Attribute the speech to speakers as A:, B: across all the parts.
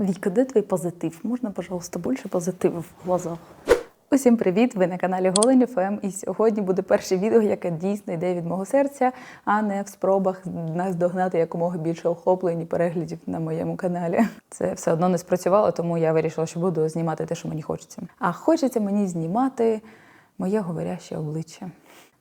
A: Віка, де твій позитив? Можна, пожалуйста, більше позитиву в глазах? Усім привіт! Ви на каналі Голень ФМ. І сьогодні буде перше відео, яке дійсно йде від мого серця, а не в спробах наздогнати якомога більше охоплень і переглядів на моєму каналі. Це все одно не спрацювало, тому я вирішила, що буду знімати те, що мені хочеться. А хочеться мені знімати моє говоряще обличчя.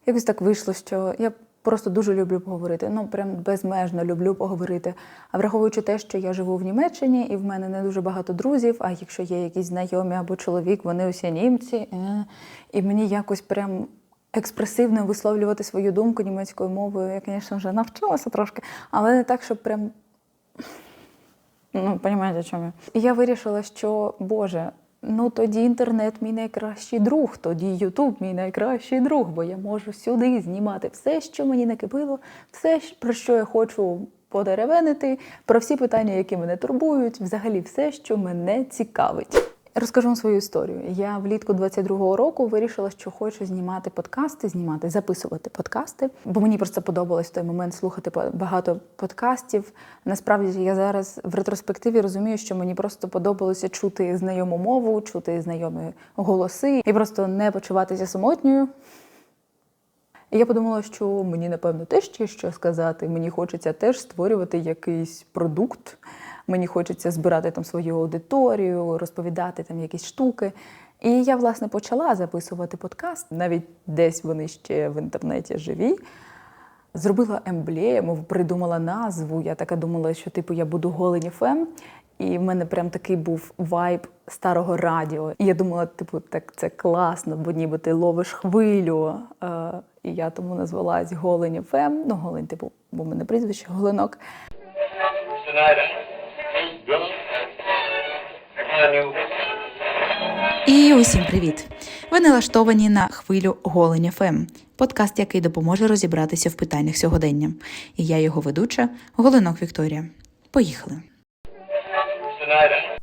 A: Якось так вийшло, що я просто дуже люблю поговорити. Ну прям безмежно люблю поговорити. А враховуючи те, що я живу в Німеччині і в мене не дуже багато друзів. А якщо є якісь знайомі або чоловік, вони усі німці, е, і мені якось прям. Експресивно висловлювати свою думку німецькою мовою, я, звісно, вже навчилася трошки, але не так, щоб прям. Ну, розумієте, чому я. І я вирішила, що Боже, ну тоді інтернет мій найкращий друг, тоді Ютуб мій найкращий друг, бо я можу сюди знімати все, що мені накипило, все, про що я хочу подеревенити, про всі питання, які мене турбують, взагалі все, що мене цікавить. Розкажу вам свою історію. Я влітку 22-го року вирішила, що хочу знімати подкасти, знімати, записувати подкасти, бо мені просто подобалось в той момент слухати багато подкастів. Насправді я зараз в ретроспективі розумію, що мені просто подобалося чути знайому мову, чути знайомі голоси і просто не почуватися самотньою. Я подумала, що мені, напевно, теж є що сказати. Мені хочеться теж створювати якийсь продукт. Мені хочеться збирати там свою аудиторію, розповідати там якісь штуки. І я, власне, почала записувати подкаст. Навіть десь вони ще в інтернеті живі. Зробила емблему, придумала назву. Я така думала, що типу я буду голень ФМ. І в мене прям такий був вайб старого радіо. І я думала, типу, так це класно, бо ніби ти ловиш хвилю. Е, і я тому назвалась Голень ФМ. Ну, голень, типу, бо в мене прізвище Голенок.
B: І усім привіт! Ви налаштовані на хвилю Голень ФМ, подкаст, який допоможе розібратися в питаннях сьогодення. І я його ведуча Голенок Вікторія. Поїхали!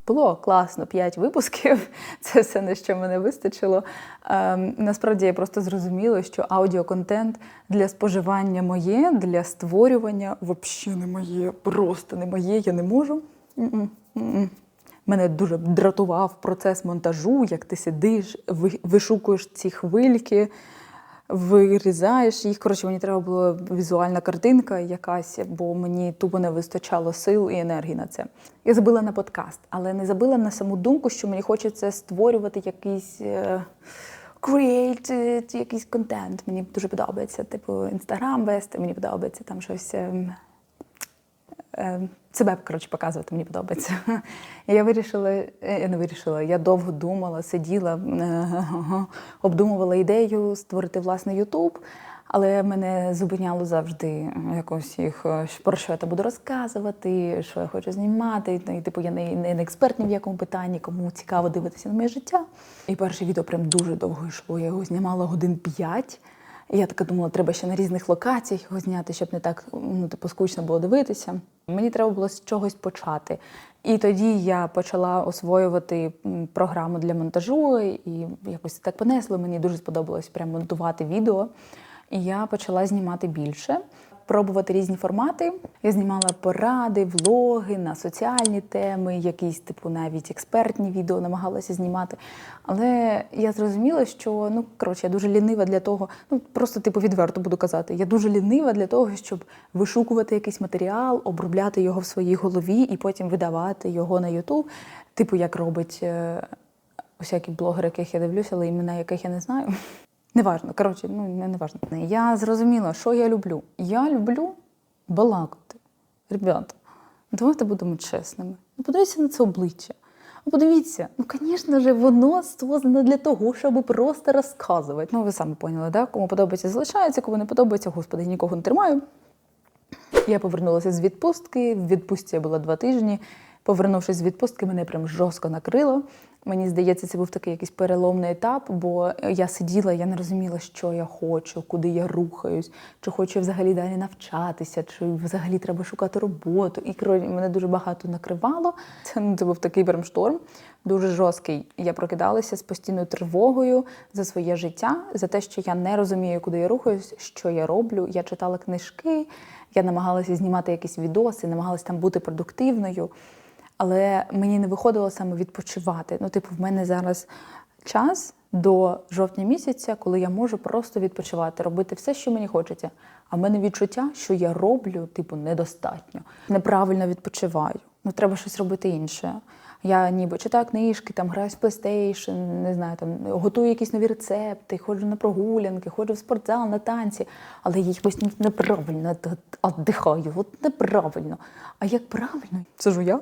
A: Було класно, п'ять випусків. Це все на що мене вистачило. Ем, насправді я просто зрозуміла, що аудіоконтент для споживання моє, для створювання взагалі не моє, просто не моє, я не можу. Мене дуже дратував процес монтажу, як ти сидиш, вишукуєш ці хвильки, вирізаєш їх. Коротше, мені треба була візуальна картинка якась, бо мені тупо не вистачало сил і енергії на це. Я забила на подкаст, але не забила на саму думку, що мені хочеться створювати якийсь. е, Create якийсь контент. Мені дуже подобається, типу, інстаграм вести, мені подобається там щось. Е, себе коротше, показувати мені подобається. Я вирішила, е, я не вирішила, я довго думала, сиділа, е, обдумувала ідею створити власний Ютуб, але мене зупиняло завжди якось їх, е, про що я буду розказувати, що я хочу знімати. Ну, І, типу, я не, не, не експерт ні в якому питанні, кому цікаво дивитися на моє життя. І перше відео прям дуже довго йшло. Я його знімала годин п'ять. Я така думала, треба ще на різних локаціях його зняти, щоб не так ну, типу, скучно було дивитися. Мені треба було з чогось почати. І тоді я почала освоювати програму для монтажу, і якось так понесло. Мені дуже сподобалось прям монтувати відео. І я почала знімати більше, пробувати різні формати. Я знімала поради, влоги на соціальні теми, якісь, типу, навіть експертні відео намагалася знімати. Але я зрозуміла, що ну коротше, я дуже лінива для того, ну просто типу відверто буду казати. Я дуже лінива для того, щоб вишукувати якийсь матеріал, обробляти його в своїй голові і потім видавати його на Ютуб. Типу, як робить е, усякі блогери, яких я дивлюся, але імена яких я не знаю. Неважно, коротше, ну не, не важно. Я зрозуміла, що я люблю. Я люблю балакати. Ребята, давайте будемо чесними. Ну, подивіться на це обличчя. Ну, подивіться, ну, звісно ж, воно створено для того, щоб просто розказувати. Ну, ви самі поняли, да? Кому подобається, залишається, кому не подобається, господи, нікого не тримаю. Я повернулася з відпустки. В відпустці я була два тижні. Повернувшись з відпустки, мене прям жорстко накрило. Мені здається, це був такий якийсь переломний етап, бо я сиділа, я не розуміла, що я хочу, куди я рухаюсь, чи хочу взагалі далі навчатися, чи взагалі треба шукати роботу. І коротше, мене дуже багато накривало. Це, ну, це був такий прям дуже жорсткий. Я прокидалася з постійною тривогою за своє життя, за те, що я не розумію, куди я рухаюсь, що я роблю. Я читала книжки, я намагалася знімати якісь відоси, намагалася там бути продуктивною. Але мені не виходило саме відпочивати. Ну, типу, в мене зараз час до жовтня місяця, коли я можу просто відпочивати, робити все, що мені хочеться. А в мене відчуття, що я роблю, типу, недостатньо. Неправильно відпочиваю. Ну, треба щось робити інше. Я ніби читаю книжки, там граю в PlayStation, не знаю, там готую якісь нові рецепти, ходжу на прогулянки, ходжу в спортзал, на танці, але я якось неправильно віддихаю, от неправильно. А як правильно? Сижу я,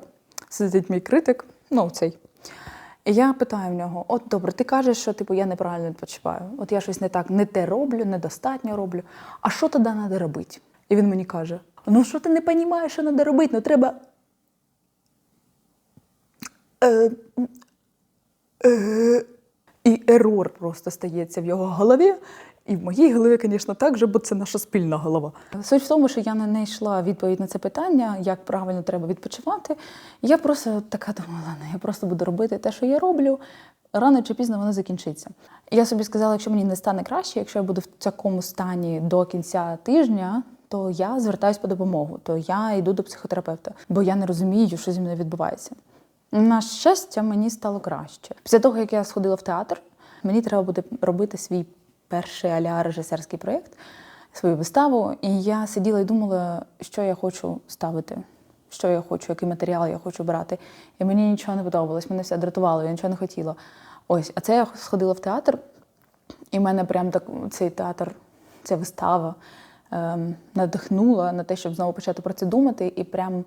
A: сидить мій критик, ну цей. І я питаю в нього: от добре, ти кажеш, що типу я неправильно відпочиваю. От я щось не так, не те роблю, недостатньо роблю. А що тоді треба робити? І він мені каже: Ну що ти не розумієш, що треба робити? Ну треба. Е, е, і ерор просто стається в його голові. І в моїй голові, звісно, так же, бо це наша спільна голова. Суть в тому, що я не знайшла відповідь на це питання, як правильно треба відпочивати. Я просто така думала, я просто буду робити те, що я роблю. Рано чи пізно воно закінчиться. Я собі сказала, якщо мені не стане краще, якщо я буду в такому стані до кінця тижня, то я звертаюсь по допомогу, то я йду до психотерапевта, бо я не розумію, що зі мною відбувається. На щастя, мені стало краще. Після того, як я сходила в театр, мені треба буде робити свій перший аля режисерський проєкт, свою виставу. І я сиділа і думала, що я хочу ставити, що я хочу, який матеріал я хочу брати. І мені нічого не подобалось, мене все дратувало, я нічого не хотіла. Ось, а це я сходила в театр, і в мене прям так цей театр, ця вистава ем, надихнула на те, щоб знову почати про це думати, і прям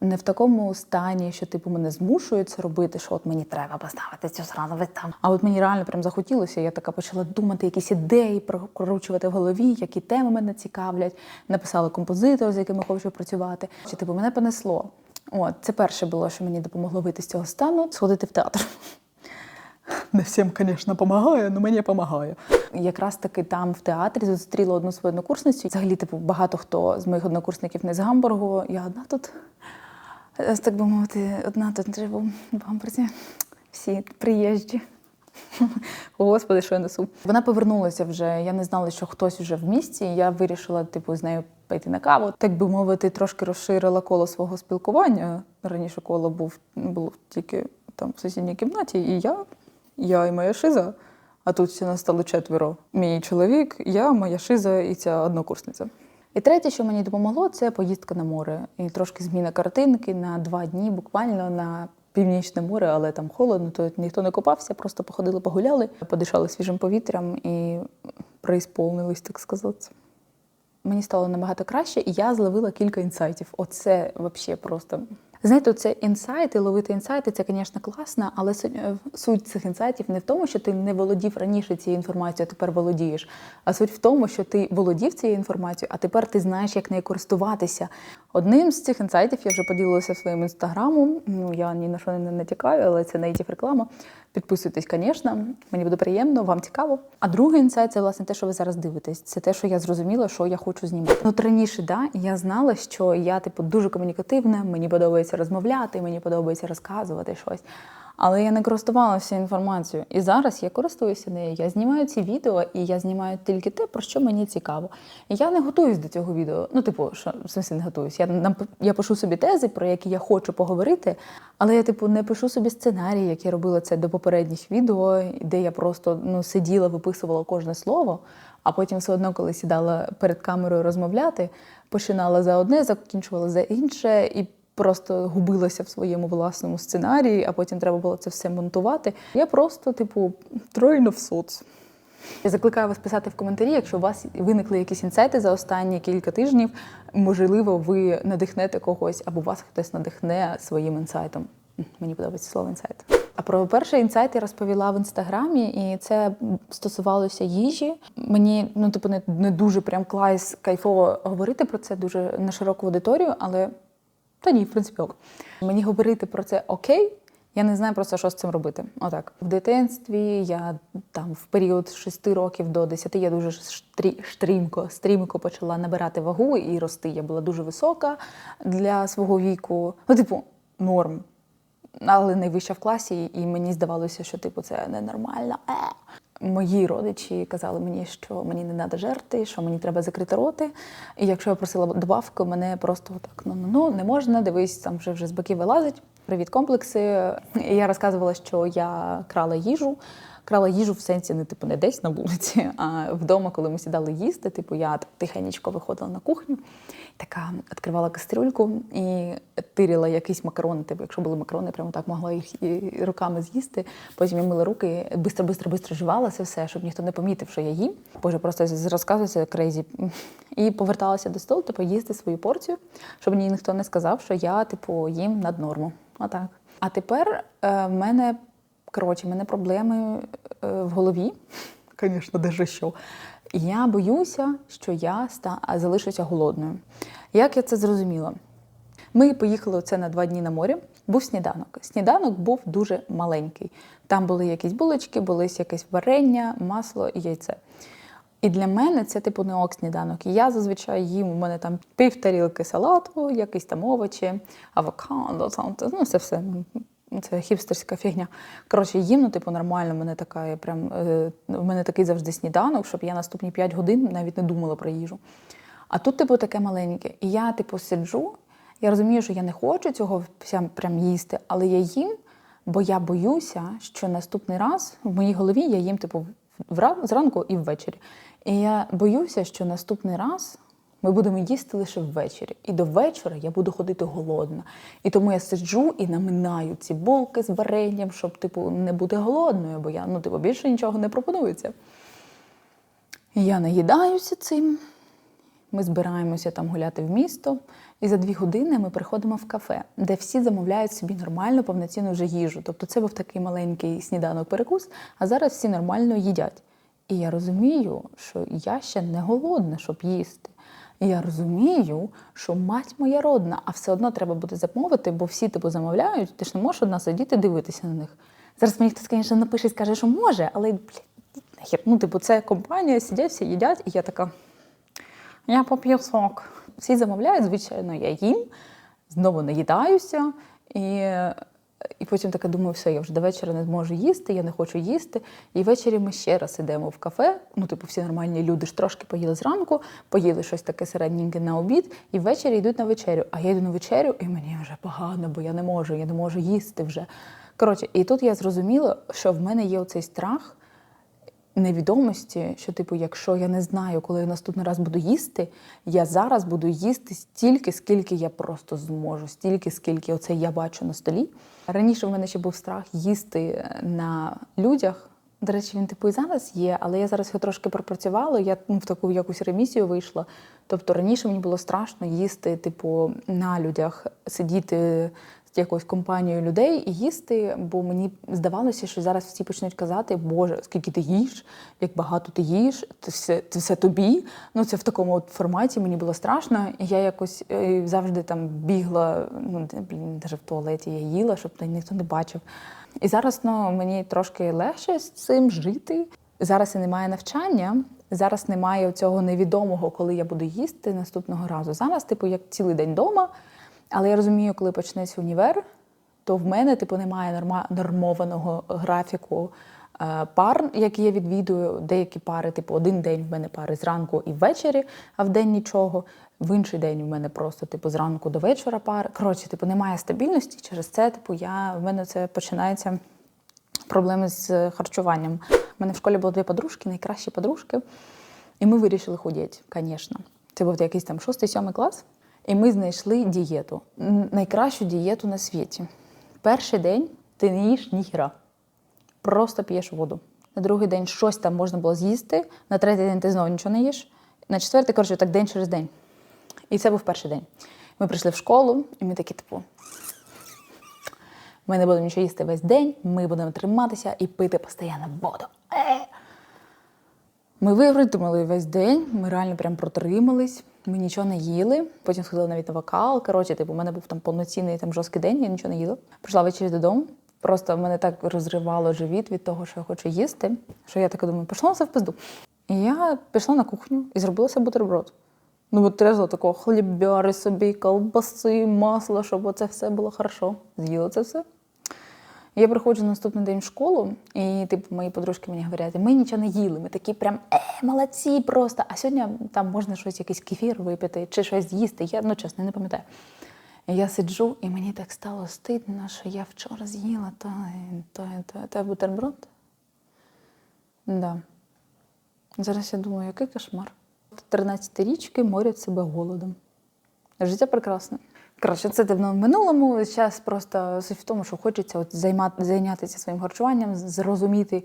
A: не в такому стані, що типу мене змушують це робити, що от мені треба поставити цю зрану виставу. А от мені реально прям захотілося. Я така почала думати, якісь ідеї прокручувати в голові, які теми мене цікавлять. Написала композитор, з яким я хочу працювати. Чи типу мене понесло? От це перше було, що мені допомогло вийти з цього стану, сходити в театр. Не всім, звісно, допомагає, але мені допомагає. Якраз таки там в театрі зустріла одну свою однокурсницю. Взагалі, типу, багато хто з моїх однокурсників не з Гамбургу. Я одна тут, так би мовити, одна тут живу в Гамбурзі. Всі приїжджі. Господи, що я несу. Вона повернулася вже. Я не знала, що хтось вже в місті. Я вирішила, типу, з нею пойти на каву. Так би мовити, трошки розширила коло свого спілкування. Раніше коло був було тільки там в сусідній кімнаті, і я, я і моя шиза. А тут нас стало четверо. Мій чоловік, я, моя шиза і ця однокурсниця. І третє, що мені допомогло, це поїздка на море. І трошки зміна картинки на два дні, буквально на північне море, але там холодно, то ніхто не купався, просто походили, погуляли, подишали свіжим повітрям і преісполнились, так сказати. Мені стало набагато краще, і я зловила кілька інсайтів. Оце взагалі просто. Знаєте, це інсайти, ловити інсайти, це, звісно, класно, але суть- суть цих інсайтів не в тому, що ти не володів раніше цією інформацією, а тепер володієш. А суть в тому, що ти володів цією інформацією, а тепер ти знаєш, як нею користуватися. Одним з цих інсайтів я вже поділилася своїм інстаграмом. Ну я ні на що не натякаю, але це native реклама. Підписуйтесь, звісно, мені буде приємно, вам цікаво. А другий інсайт це власне те, що ви зараз дивитесь. Це те, що я зрозуміла, що я хочу знімати. Ну, раніше, да, я знала, що я типу дуже комунікативна, мені подобається розмовляти, мені подобається розказувати щось. Але я не користувалася інформацією. І зараз я користуюся нею. Я знімаю ці відео, і я знімаю тільки те, про що мені цікаво. Я не готуюсь до цього відео. Ну, типу, що в сенсі не готуюсь. Я нам я пишу собі тези, про які я хочу поговорити, але я, типу, не пишу собі сценарій, як я робила це до попередніх відео, де я просто ну, сиділа, виписувала кожне слово, а потім все одно, коли сідала перед камерою розмовляти, починала за одне, закінчувала за інше і просто губилася в своєму власному сценарії, а потім треба було це все монтувати. Я просто, типу, тройно в соц. Я закликаю вас писати в коментарі, якщо у вас виникли якісь інсайти за останні кілька тижнів. Можливо, ви надихнете когось, або вас хтось надихне своїм інсайтом. Мені подобається слово інсайт. А про перший інсайт я розповіла в інстаграмі, і це стосувалося їжі. Мені ну типу не, не дуже прям клас кайфово говорити про це дуже на широку аудиторію, але та ні, в принципі, ок. Мені говорити про це окей. Я не знаю просто, що з цим робити. Отак. В дитинстві я там в період з 6 років до 10 я дуже штрі, штрімко, стрімко почала набирати вагу і рости. Я була дуже висока для свого віку. Ну, типу, норм. Але найвища в класі, і мені здавалося, що типу це ненормально. Е. Мої родичі казали мені, що мені не треба жерти, що мені треба закрити роти. І якщо я просила добавку, мене просто так ну ну ну не можна, дивись, там вже вже з боків вилазить. Привіт, комплекси. Я розказувала, що я крала їжу. Крала їжу в сенсі не типу не десь на вулиці, а вдома, коли ми сідали їсти. Типу, я так тихенечко виходила на кухню, така відкривала кастрюльку і тирила якісь макарони. Типу, якщо були макарони, прямо так могла їх і руками з'їсти. Потім я мила руки, бистро, бистро, бистро жувала це все, щоб ніхто не помітив, що я їм. Боже, просто розказується крейзі. І поверталася до столу, типу, їсти свою порцію, щоб мені ніхто не сказав, що я, типу, їм над норму. Отак. А тепер е, в мене коротше, в мене проблеми е, в голові. Звісно, даже що. І Я боюся, що я залишуся голодною. Як я це зрозуміла? Ми поїхали оце на два дні на море. Був сніданок. Сніданок був дуже маленький. Там були якісь булочки, були якесь варення, масло і яйце. І для мене це типу не ок сніданок. І я зазвичай їм у мене там пів тарілки салату, якісь там овочі, авокадо, ну це все. Ну, Це хіпстерська фігня. Коротше, їм, ну, типу, нормально, в мене така, я прям, е, в мене такий завжди сніданок, щоб я наступні 5 годин навіть не думала про їжу. А тут, типу, таке маленьке. І я, типу, сиджу, я розумію, що я не хочу цього прям, прям їсти, але я їм, бо я боюся, що наступний раз в моїй голові я їм, типу, зранку і ввечері. І я боюся, що наступний раз ми будемо їсти лише ввечері. І до вечора я буду ходити голодна. І тому я сиджу і наминаю ці булки з варенням, щоб, типу, не бути голодною, бо я ну, типу, більше нічого не пропонується. Я наїдаюся цим. Ми збираємося там гуляти в місто, і за дві години ми приходимо в кафе, де всі замовляють собі нормальну повноцінну вже їжу. Тобто це був такий маленький сніданок-перекус, а зараз всі нормально їдять. І я розумію, що я ще не голодна, щоб їсти. Я розумію, що мать моя родна, а все одно треба буде замовити, бо всі типу замовляють, ти ж не можеш одна сидіти дивитися на них. Зараз мені хтось, звісно, напише і скаже, що може, але блін. Ну, типу, це компанія, сидять, всі їдять, і я така. Я поп'ю сок. Всі замовляють, звичайно, я їм, знову наїдаюся. І, і потім така думаю, все, я вже до вечора не зможу їсти, я не хочу їсти. І ввечері ми ще раз йдемо в кафе. Ну, типу, всі нормальні люди ж трошки поїли зранку, поїли щось таке середненьке на обід, і ввечері йдуть на вечерю. А я йду на вечерю, і мені вже погано, бо я не можу, я не можу їсти вже. Коротше, і тут я зрозуміла, що в мене є оцей страх невідомості, що, типу, якщо я не знаю, коли я наступний раз буду їсти, я зараз буду їсти стільки, скільки я просто зможу, стільки, скільки оце я бачу на столі. Раніше в мене ще був страх їсти на людях. До речі, він типу і зараз є, але я зараз його трошки пропрацювала. Я ну, в таку якусь ремісію вийшла. Тобто раніше мені було страшно їсти, типу, на людях, сидіти якоюсь компанією людей і їсти, бо мені здавалося, що зараз всі почнуть казати, Боже, скільки ти їш, як багато ти їш, це все, це все тобі. Ну це в такому от форматі мені було страшно. І я якось е, завжди там бігла, ну блін, навіть в туалеті я їла, щоб ніхто не бачив. І зараз ну, мені трошки легше з цим жити. Зараз і немає навчання, зараз немає цього невідомого, коли я буду їсти наступного разу. Зараз, типу, як цілий день вдома. Але я розумію, коли почнеться універ, то в мене типу немає норма- нормованого графіку е, пар, які я відвідую. Деякі пари, типу, один день в мене пари зранку і ввечері, а в день нічого. В інший день в мене просто типу зранку до вечора пари. Коротше, типу, немає стабільності. Через це, типу, я в мене це починається проблеми з харчуванням. У мене в школі було дві подружки, найкращі подружки, і ми вирішили худіти, звісно. Це був якийсь там шостий-сьомий клас. І ми знайшли дієту. Найкращу дієту на світі. Перший день ти не їш ніхіра. Просто п'єш воду. На другий день щось там можна було з'їсти, на третій день ти знову нічого не їш. На четвертий, коротше, так день через день. І це був перший день. Ми прийшли в школу, і ми такі, типу, ми не будемо нічого їсти весь день, ми будемо триматися і пити постійно воду. Е! Ми витримали весь день, ми реально прям протримались, ми нічого не їли. Потім сходили навіть на вокал. Коротше, типу, у мене був там повноцінний там жорсткий день, я нічого не їла. Прийшла ввечері додому. Просто мене так розривало живіт від того, що я хочу їсти, що я така думаю, пішла це в пизду. І я пішла на кухню і зробила бутерброд. Ну, от трезво такого хлібяри собі, колбаси, масло, щоб оце все було хорошо. З'їла це все. Я приходжу на наступний день в школу, і типу мої подружки мені говорять, ми нічого не їли, ми такі прям е, молодці просто. А сьогодні там можна щось, якийсь кефір випити чи щось з'їсти. Я ну чесно не пам'ятаю. Я сиджу, і мені так стало стидно, що я вчора з'їла той, той, той, той бутерброд. Да. Зараз я думаю, який кошмар. 13-річки морять себе голодом. Життя прекрасне. Коротше, це давно в минулому. Зараз просто суть в тому, що хочеться от займати, зайнятися своїм харчуванням, зрозуміти,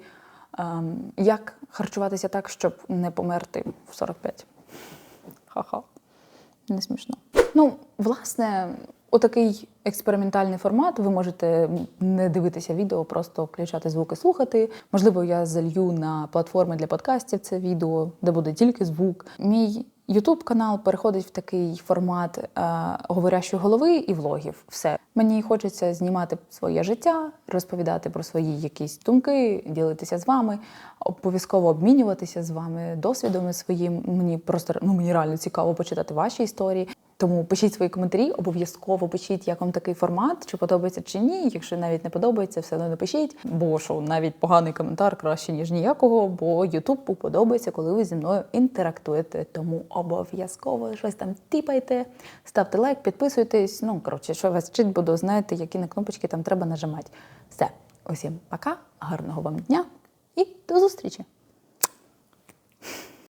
A: ем, як харчуватися так, щоб не померти в 45. Ха-ха. Не смішно. Ну, власне, отакий експериментальний формат. Ви можете не дивитися відео, просто включати звуки, слухати. Можливо, я залью на платформи для подкастів це відео, де буде тільки звук. Мій Ютуб канал переходить в такий формат е, говорящої голови і влогів. Все мені хочеться знімати своє життя, розповідати про свої якісь думки, ділитися з вами, обов'язково обмінюватися з вами досвідом своїм. Мені просто ну мені реально цікаво почитати ваші історії. Тому пишіть свої коментарі, обов'язково пишіть, як вам такий формат, чи подобається чи ні. Якщо навіть не подобається, все одно напишіть. Бо що навіть поганий коментар краще ніж ніякого, бо Ютуб подобається, коли ви зі мною інтерактуєте. Тому обов'язково щось там тіпайте, ставте лайк, підписуйтесь. Ну коротше, що вас вчить, буду знаєте, які на кнопочки там треба нажимати. Все, усім пока, гарного вам дня і до зустрічі!